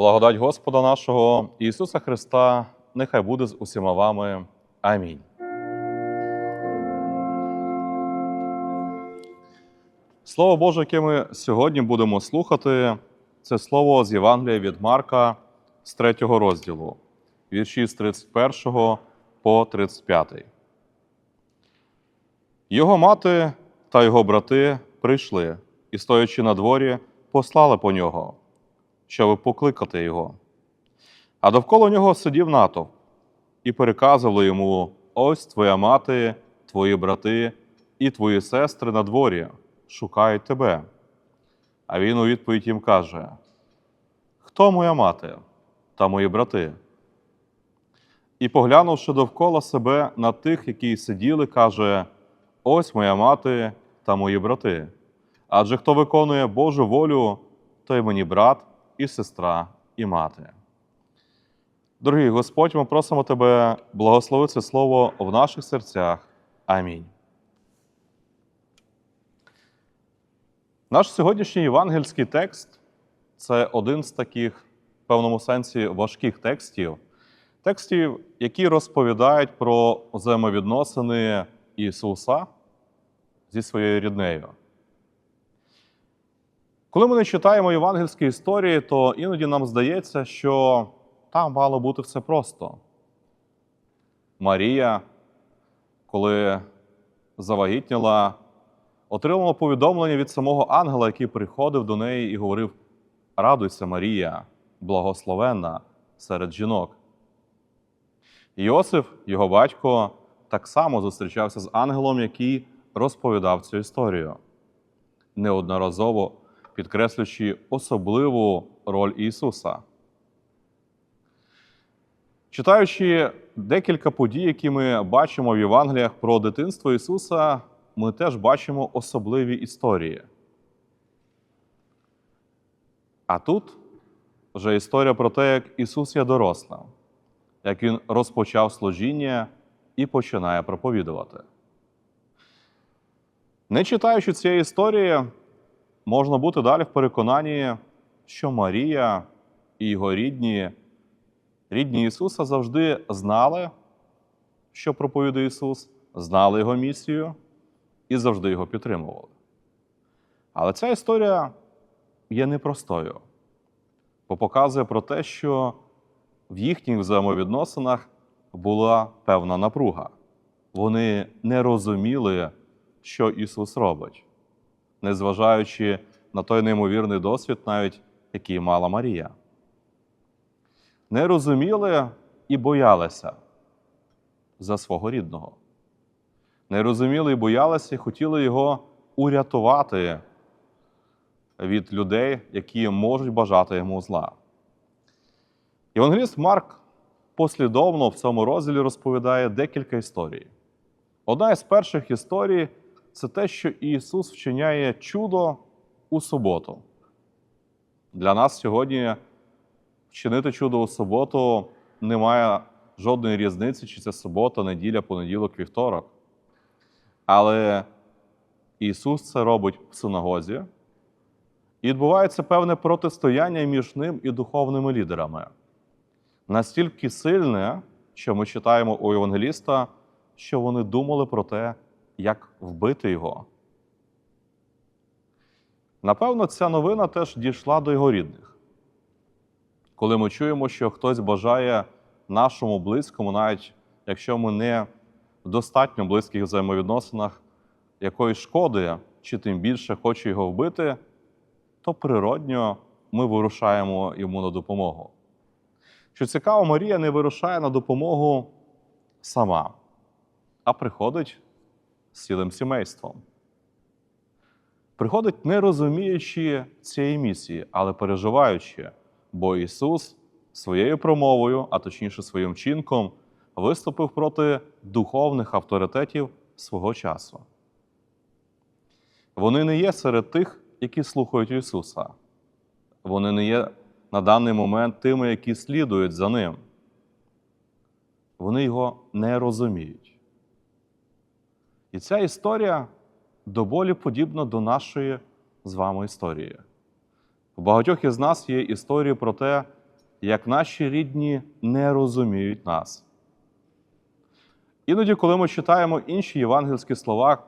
Благодать Господа нашого Ісуса Христа нехай буде з усіма вами. Амінь. Слово Боже, яке ми сьогодні будемо слухати, це слово з Євангелія від Марка з 3 розділу, вірші з 31 по 35. Його мати та його брати прийшли і, стоячи на дворі, послали по нього, щоб покликати його. А довкола нього сидів натовп і переказували йому: ось твоя мати, твої брати і твої сестри на дворі шукають тебе. А він у відповідь їм каже: Хто моя мати та мої брати? І, поглянувши довкола себе на тих, які сиділи, каже: Ось моя мати та мої брати. Адже хто виконує Божу волю, той мені брат і сестра, і мати. Дорогий Господь, ми просимо Тебе благослови це слово в наших серцях. Амінь. Наш сьогоднішній євангельський текст це один з таких, в певному сенсі, важких текстів, текстів, які розповідають про взаємовідносини Ісуса зі своєю ріднею. Коли ми не читаємо євангельські історії, то іноді нам здається, що там мало бути все просто. Марія, коли завагітніла, отримала повідомлення від самого ангела, який приходив до неї і говорив: Радуйся, Марія, благословенна серед жінок. Йосиф, його батько, так само зустрічався з ангелом, який розповідав цю історію, неодноразово підкреслюючи особливу роль Ісуса. Читаючи декілька подій, які ми бачимо в Євангеліях про дитинство Ісуса, ми теж бачимо особливі історії. А тут вже історія про те, як Ісус є дорослим, як Він розпочав служіння і починає проповідувати. Не читаючи цієї історії, можна бути далі в переконанні, що Марія і його рідні, рідні Ісуса завжди знали, що проповідує Ісус, знали Його місію і завжди його підтримували. Але ця історія є непростою, бо показує про те, що в їхніх взаємовідносинах була певна напруга. Вони не розуміли, що Ісус робить, незважаючи на той неймовірний досвід, навіть який мала Марія. Не розуміли і боялися за свого рідного. Не розуміли і боялися, і хотіли його урятувати від людей, які можуть бажати йому зла. Євангеліст Марк послідовно в цьому розділі розповідає декілька історій. Одна із перших історій це те, що Ісус вчиняє чудо у суботу. Для нас сьогодні вчинити чудо у суботу немає жодної різниці, чи це субота, неділя, понеділок, вівторок. Але Ісус це робить в синагозі, і відбувається певне протистояння між ним і духовними лідерами. Настільки сильне, що ми читаємо у Євангеліста, що вони думали про те, як вбити його. Напевно, ця новина теж дійшла до його рідних. Коли ми чуємо, що хтось бажає нашому близькому, навіть якщо ми не в достатньо близьких взаємовідносинах якоїсь шкоди, чи тим більше хоче його вбити, то природньо ми вирушаємо йому на допомогу. Що цікаво, Марія не вирушає на допомогу сама, а приходить з цілим сімейством. Приходить, не розуміючи цієї місії, але переживаючи, бо Ісус своєю промовою, а точніше своїм чинком, виступив проти духовних авторитетів свого часу. Вони не є серед тих, які слухають Ісуса. Вони не є на даний момент тими, які слідують за Ним. Вони його не розуміють. І ця історія до болі подібна до нашої з вами історії. У багатьох із нас є історії про те, як наші рідні не розуміють нас. Іноді, коли ми читаємо інші євангельські слова,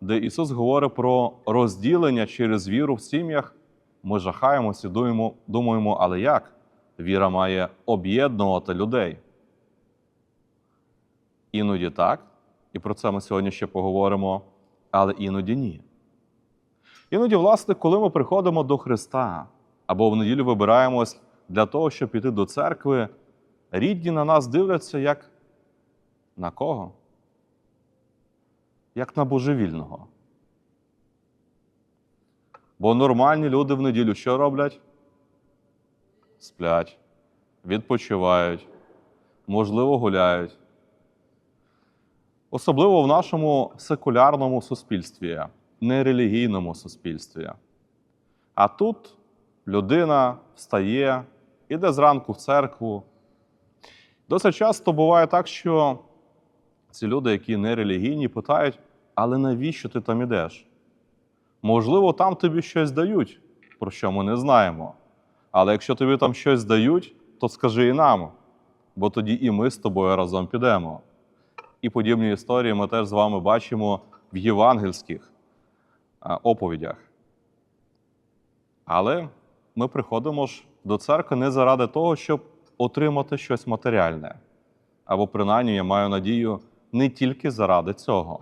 де Ісус говорить про розділення через віру в сім'ях, ми жахаємося думаємо, але як? Віра має об'єднувати людей. Іноді так, і про це ми сьогодні ще поговоримо, але іноді ні. Іноді, власне, коли ми приходимо до Христа або в неділю вибираємось для того, щоб піти до церкви, рідні на нас дивляться як на кого? Як на божевільного. Бо нормальні люди в неділю що роблять? Сплять, відпочивають, можливо, гуляють. Особливо в нашому секулярному суспільстві, нерелігійному суспільстві. А тут людина встає, іде зранку в церкву. Досить часто буває так, що ці люди, які нерелігійні, питають, але навіщо ти там ідеш? Можливо, там тобі щось дають, про що ми не знаємо. Але якщо тобі там щось дають, то скажи і нам, бо тоді і ми з тобою разом підемо. І подібні історії ми теж з вами бачимо в євангельських оповідях. Але ми приходимо ж до церкви не заради того, щоб отримати щось матеріальне. Або принаймні, я маю надію, не тільки заради цього.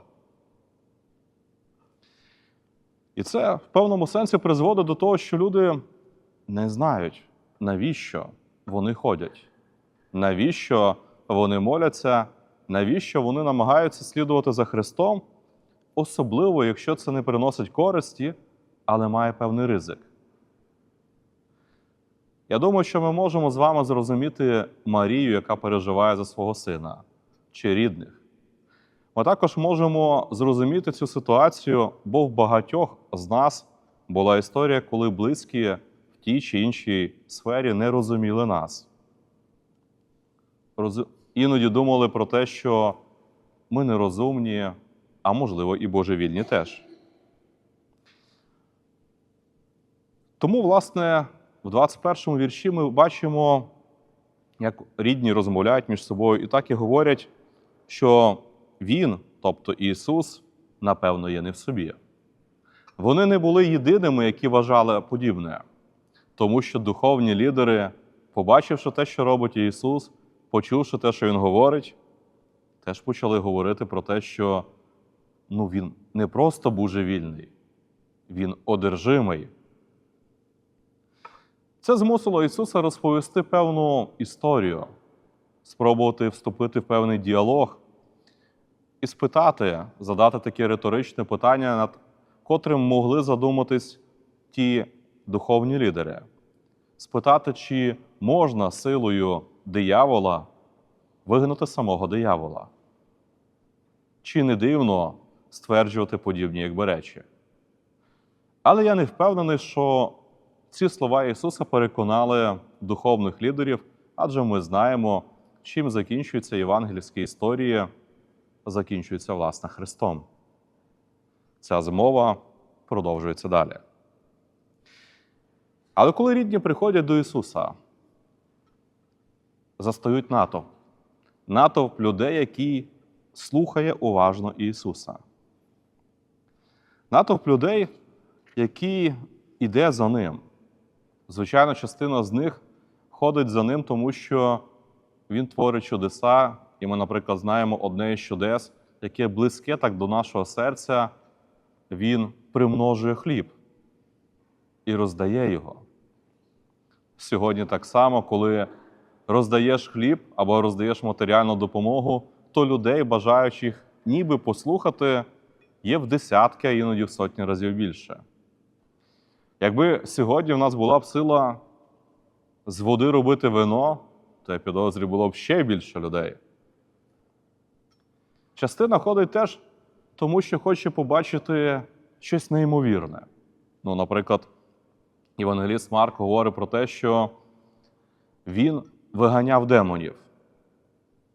І це в певному сенсі призводить до того, що люди не знають, навіщо вони ходять, навіщо вони моляться, навіщо вони намагаються слідувати за Христом, особливо, якщо це не приносить користі, але має певний ризик. Я думаю, що ми можемо з вами зрозуміти Марію, яка переживає за свого сина чи рідних. Ми також можемо зрозуміти цю ситуацію, бо в багатьох з нас була історія, коли близькі в тій чи іншій сфері не розуміли нас. Іноді думали про те, що ми нерозумні, а можливо, і божевільні теж. Тому, власне, в 21 вірші ми бачимо, як рідні розмовляють між собою і так і говорять, що Він, тобто Ісус, напевно, є не в собі. Вони не були єдиними, які вважали подібне, тому що духовні лідери, побачивши те, що робить Ісус, почувши те, що Він говорить, теж почали говорити про те, що ну, Він не просто божевільний, Він одержимий. Це змусило Ісуса розповісти певну історію, спробувати вступити в певний діалог і спитати, задати таке риторичне питання, над котрим могли задуматись ті духовні лідери. Спитати, чи можна силою диявола вигнати самого диявола. Чи не дивно стверджувати подібні якби речі. Але я не впевнений, що ці слова Ісуса переконали духовних лідерів, адже ми знаємо, чим закінчуються євангельські історії, закінчуються власне Христом. Ця змова продовжується далі. Але коли рідні приходять до Ісуса, застають натовп, натовп людей, які слухає уважно Ісуса. Натовп людей, які йде за Ним. Звичайно, частина з них ходить за ним, тому що він творить чудеса, і ми, наприклад, знаємо одне із чудес, яке близьке так до нашого серця, він примножує хліб і роздає його. Сьогодні так само, коли роздаєш хліб або роздаєш матеріальну допомогу, то людей, бажаючих ніби послухати, є в десятки, а іноді в сотні разів більше. Якби сьогодні в нас була б сила з води робити вино, то я підозрюю, було б ще більше людей. Частина ходить теж тому, що хоче побачити щось неймовірне. Ну, наприклад, Євангеліст Марк говорить про те, що він виганяв демонів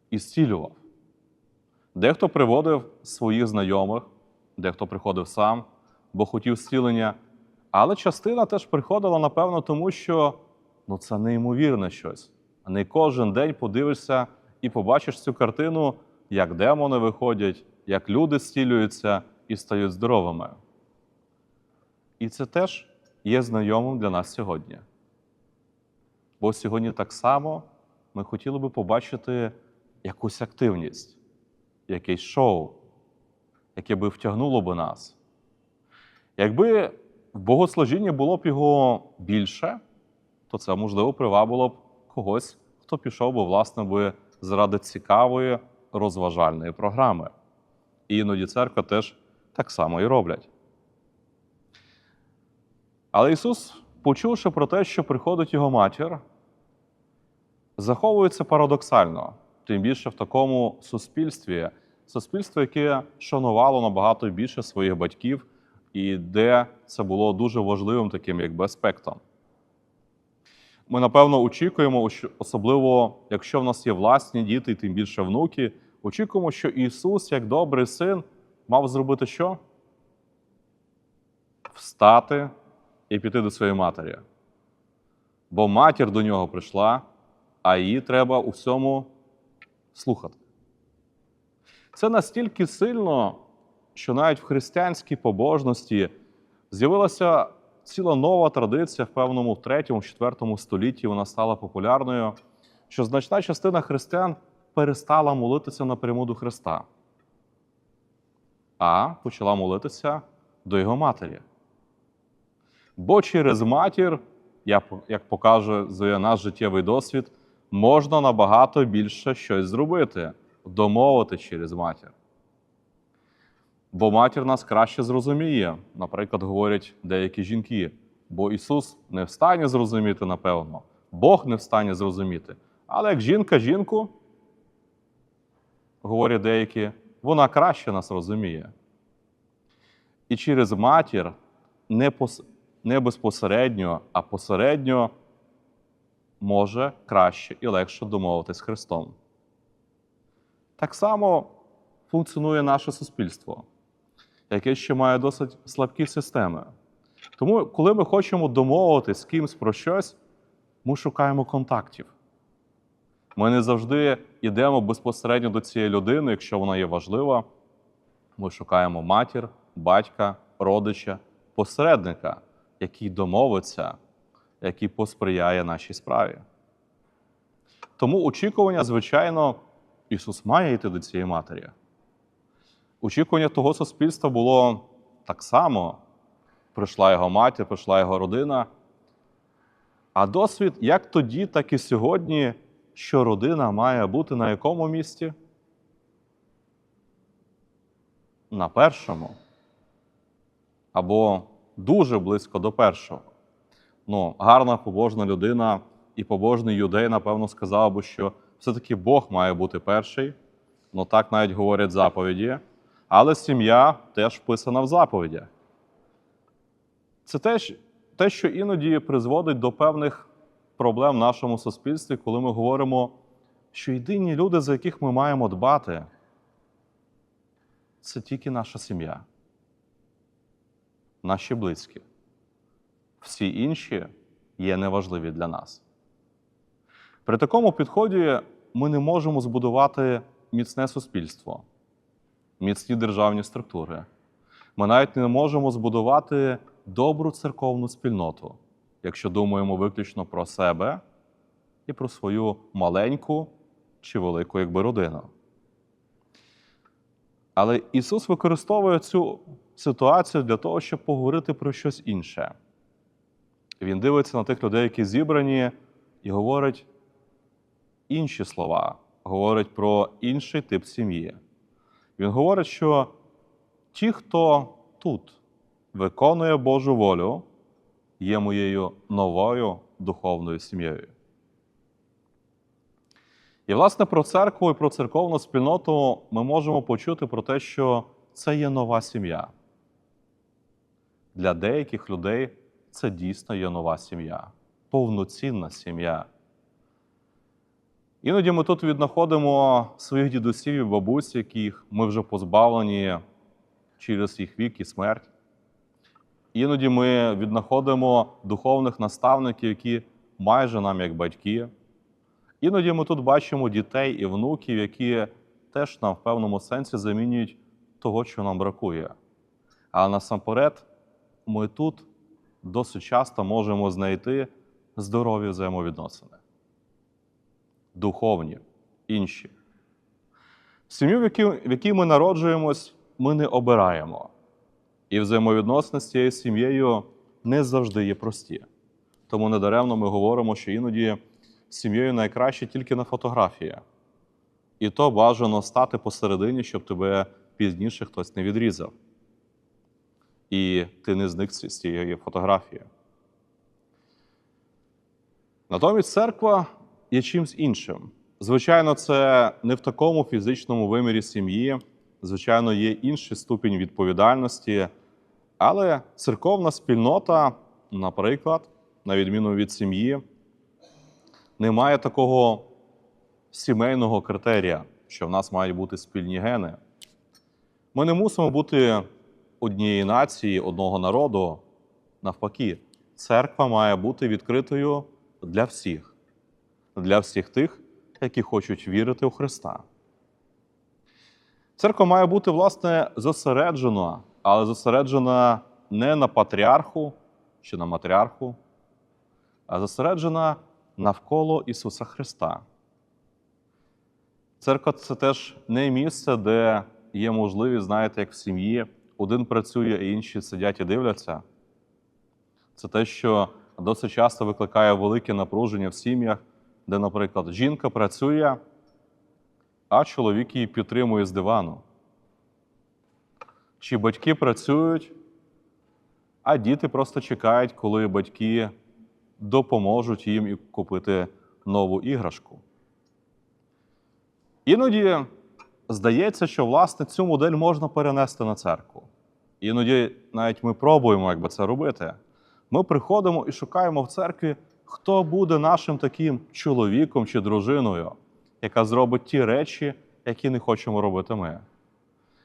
і зцілював. Дехто приводив своїх знайомих, дехто приходив сам, бо хотів зцілення. Але частина теж приходила, напевно, тому що ну, це неймовірне щось. Не кожен день подивишся і побачиш цю картину, як демони виходять, як люди зцілюються і стають здоровими. І це теж є знайомим для нас сьогодні. Бо сьогодні так само ми хотіли би побачити якусь активність, якесь шоу, яке би втягнуло би нас. Якби в богослужінні було б його більше, то це, можливо, привабило б когось, хто пішов би, власне, би заради цікавої розважальної програми. І іноді церква теж так само і роблять. Але Ісус, почувши про те, що приходить його матір, заховується парадоксально, тим більше в такому суспільстві, суспільство, яке шанувало набагато більше своїх батьків, і де це було дуже важливим таким якби аспектом. Ми, напевно, очікуємо, особливо якщо в нас є власні діти, і тим більше внуки, очікуємо, що Ісус, як добрий син, мав зробити що? Встати і піти до своєї матері. Бо матір до нього прийшла, а її треба у всьому слухати. Це настільки сильно, що навіть в християнській побожності з'явилася ціла нова традиція, в певному в 3-4 столітті вона стала популярною, що значна частина християн перестала молитися напряму до Христа, а почала молитися до його матері. Бо через матір, як показує наш життєвий досвід, можна набагато більше щось зробити, домовити через матір. Бо матір нас краще зрозуміє, наприклад, говорять деякі жінки. Бо Ісус не встане зрозуміти, напевно, Бог не встане зрозуміти. Але як жінка жінку, говорять деякі, вона краще нас розуміє. І через матір не, пос... не безпосередньо, а посередньо може краще і легше домовитись з Христом. Так само функціонує наше суспільство, яке ще має досить слабкі системи. Тому, коли ми хочемо домовитись з кимсь про щось, ми шукаємо контактів. Ми не завжди йдемо безпосередньо до цієї людини, якщо вона є важлива. Ми шукаємо матір, батька, родича, посередника, який домовиться, який посприяє нашій справі. Тому очікування, звичайно, Ісус має йти до цієї матері. Очікування того суспільства було так само: прийшла його матір, прийшла його родина. А досвід як тоді, так і сьогодні, що родина має бути на якому місці? На першому. Або дуже близько до першого. Ну, гарна побожна людина і побожний юдей, напевно, сказав би, що все-таки Бог має бути перший. Ну так навіть говорять заповіді. Але сім'я теж вписана в заповідях. Це теж те, що іноді призводить до певних проблем в нашому суспільстві, коли ми говоримо, що єдині люди, за яких ми маємо дбати, це тільки наша сім'я, наші близькі. Всі інші є неважливі для нас. При такому підході ми не можемо збудувати міцне суспільство, міцні державні структури. Ми навіть не можемо збудувати добру церковну спільноту, якщо думаємо виключно про себе і про свою маленьку чи велику якби родину. Але Ісус використовує цю ситуацію для того, щоб поговорити про щось інше. Він дивиться на тих людей, які зібрані, і говорить інші слова, говорить про інший тип сім'ї. Він говорить, що ті, хто тут виконує Божу волю, є моєю новою духовною сім'єю. І, власне, про церкву і про церковну спільноту ми можемо почути про те, що це є нова сім'я. Для деяких людей це дійсно є нова сім'я, повноцінна сім'я. Іноді ми тут віднаходимо своїх дідусів і бабусь, яких ми вже позбавлені через їх вік і смерть. Іноді ми віднаходимо духовних наставників, які майже нам як батьки. Іноді ми тут бачимо дітей і внуків, які теж нам в певному сенсі замінюють того, що нам бракує. Але насамперед, ми тут досить часто можемо знайти здорові взаємовідносини, духовні, інші. Сім'ю, в якій, ми народжуємось, ми не обираємо. І взаємовідносини з цією сім'єю не завжди є прості. Тому недаремно ми говоримо, що іноді сім'єю найкраще тільки на фотографії. І то бажано стати посередині, щоб тебе пізніше хтось не відрізав. І ти не зник з цієї фотографії. Натомість церква є чимсь іншим. Звичайно, це не в такому фізичному вимірі сім'ї, звичайно, є інший ступінь відповідальності, але церковна спільнота, наприклад, на відміну від сім'ї, не має такого сімейного критерія, що в нас мають бути спільні гени. Ми не мусимо бути однієї нації, одного народу. Навпаки, церква має бути відкритою для всіх, для всіх тих, які хочуть вірити у Христа. Церква має бути, власне, зосереджена, але зосереджена не на патріарху чи на матріарху, а зосереджена навколо Ісуса Христа. Церква це теж не місце, де є можливість, знаєте, як в сім'ї, один працює, а інші сидять і дивляться. Це те, що досить часто викликає велике напруження в сім'ях, де, наприклад, жінка працює, а чоловік її підтримує з дивану. Чи батьки працюють, а діти просто чекають, коли батьки допоможуть їм і купити нову іграшку. Іноді здається, що власне цю модель можна перенести на церкву. Іноді навіть ми пробуємо, як би це робити. Ми приходимо і шукаємо в церкві, хто буде нашим таким чоловіком чи дружиною, яка зробить ті речі, які не хочемо робити ми.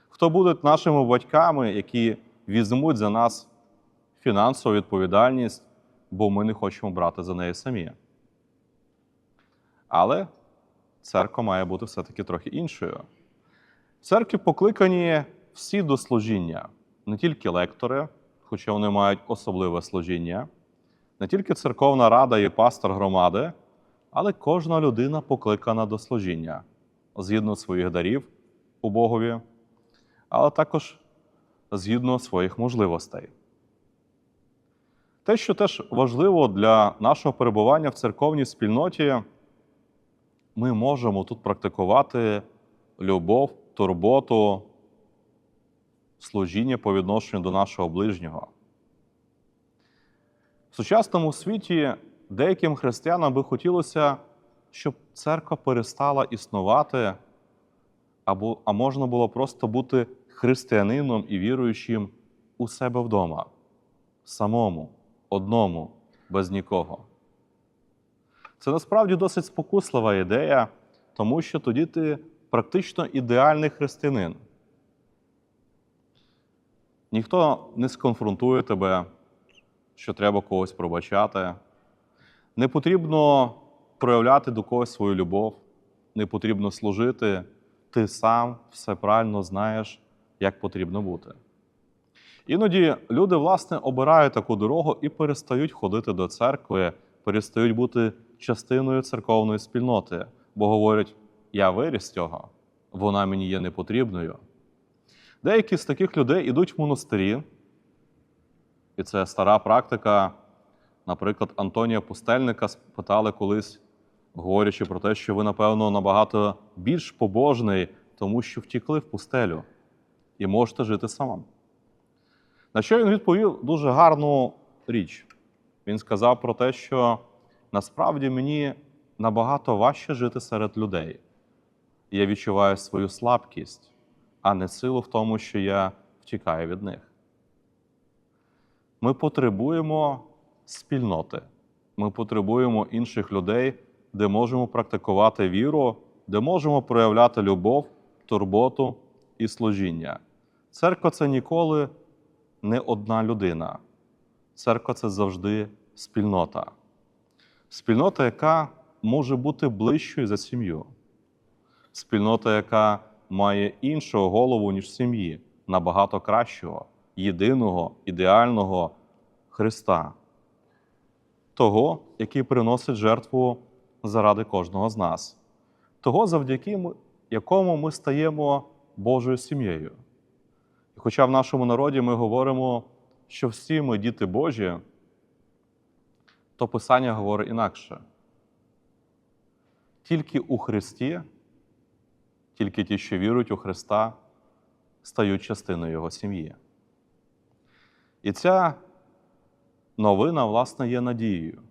Хто будуть нашими батьками, які візьмуть за нас фінансову відповідальність, бо ми не хочемо брати за неї самі. Але церква має бути все-таки трохи іншою. В церкві покликані всі до служіння, не тільки лектори, хоча вони мають особливе служіння, не тільки церковна рада і пастор громади, але кожна людина покликана до служіння згідно своїх дарів у Богові, але також згідно своїх можливостей. Те, що теж важливо для нашого перебування в церковній спільноті, ми можемо тут практикувати любов, турботу, служіння по відношенню до нашого ближнього. В сучасному світі деяким християнам би хотілося, щоб церква перестала існувати, або, а можна було просто бути християнином і віруючим у себе вдома, самому, одному, без нікого. Це насправді досить спокуслива ідея, тому що тоді ти практично ідеальний християнин. Ніхто не сконфронтує тебе, що треба когось пробачати. Не потрібно проявляти до когось свою любов, не потрібно служити. Ти сам все правильно знаєш, як потрібно бути. Іноді люди, власне, обирають таку дорогу і перестають ходити до церкви, перестають бути частиною церковної спільноти, бо говорять: я виріс цього, вона мені є непотрібною. Деякі з таких людей йдуть в монастирі, і це стара практика. Наприклад, Антонія Пустельника спитали колись, говорячи про те, що ви, напевно, набагато більш побожний, тому що втікли в пустелю і можете жити самим. На що він відповів дуже гарну річ. Він сказав про те, що насправді мені набагато важче жити серед людей. Я відчуваю свою слабкість, а не силу в тому, що я втікаю від них. Ми потребуємо спільноти. Ми потребуємо інших людей, де можемо практикувати віру, де можемо проявляти любов, турботу і служіння. Церква це ніколи не одна людина. Церква це завжди спільнота. Спільнота, яка може бути ближчою за сім'ю. Спільнота, яка має іншого голову, ніж сім'ї, набагато кращого, єдиного, ідеального Христа, того, який приносить жертву заради кожного з нас, того, завдяки якому ми стаємо Божою сім'єю. І хоча в нашому народі ми говоримо, що всі ми діти Божі, то Писання говорить інакше. Тільки у Христі, тільки ті, що вірують у Христа, стають частиною Його сім'ї. І ця новина, власне, є надією.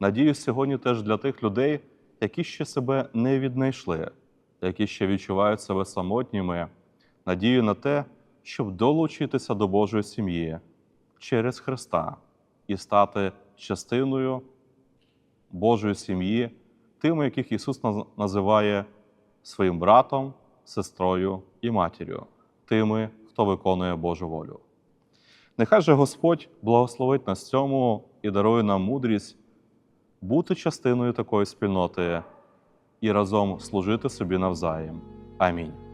Надію сьогодні теж для тих людей, які ще себе не віднайшли, які ще відчувають себе самотніми, надію на те, щоб долучитися до Божої сім'ї через Христа і стати частиною Божої сім'ї, тими, яких Ісус називає своїм братом, сестрою і матір'ю, тими, хто виконує Божу волю. Нехай же Господь благословить нас цьому і дарує нам мудрість бути частиною такої спільноти і разом служити собі навзаєм. Амінь.